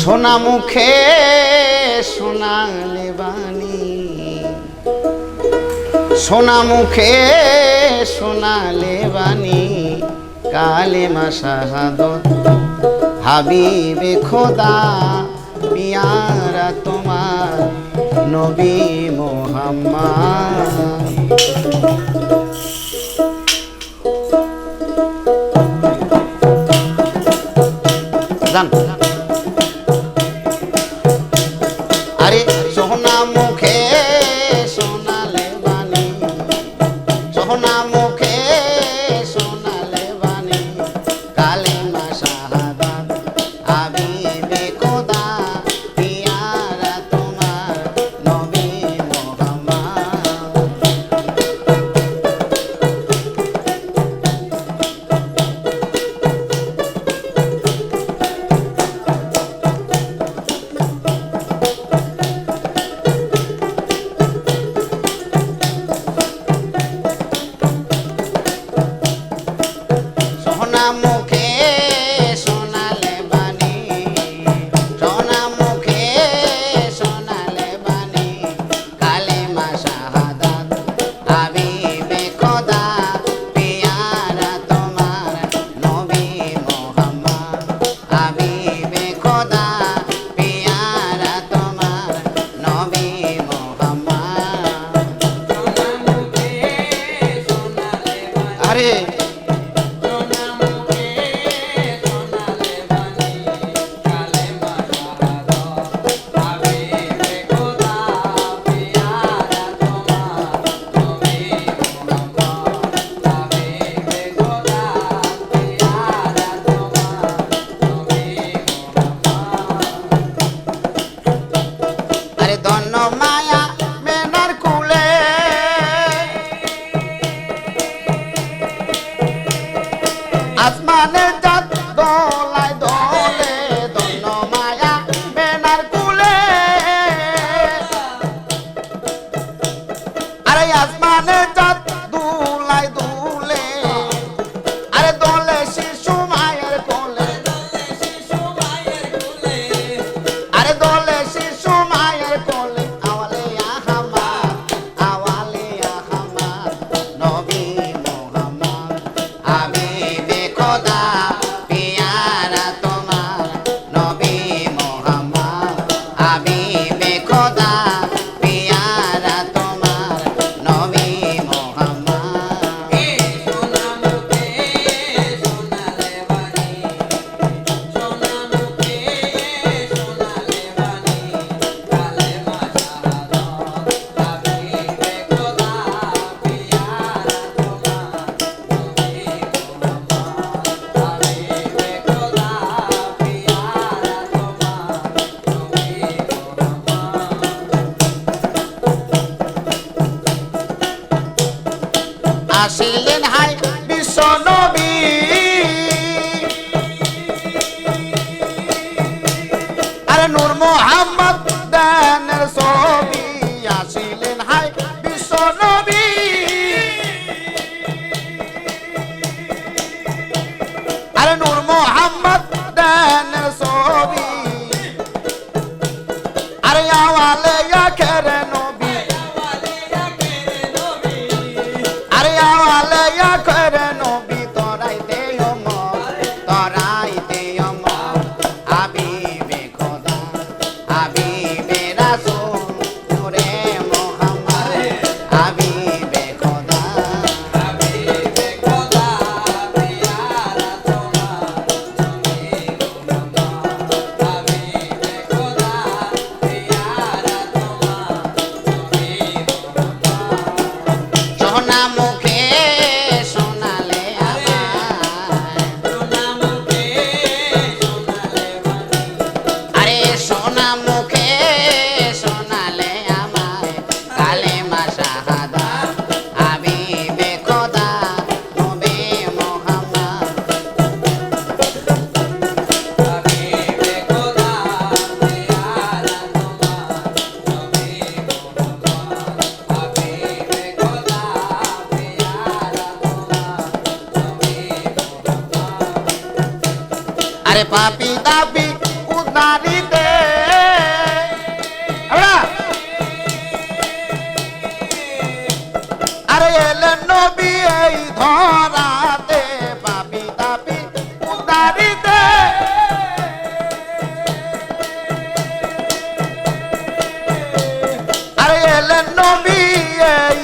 সোনা মুখে সোনালি বাণী সোনা মুখে সোনালে বাণী কালে মাসাহাদ হাবিবে খোদা, পিয়ারা তোমার নবী মোহাম্মা পাপি দাবি উদারিতে আরে এলেন নবী এই ধরাতে পাপি দাবি উদারিতে আরে এলেন নবী এই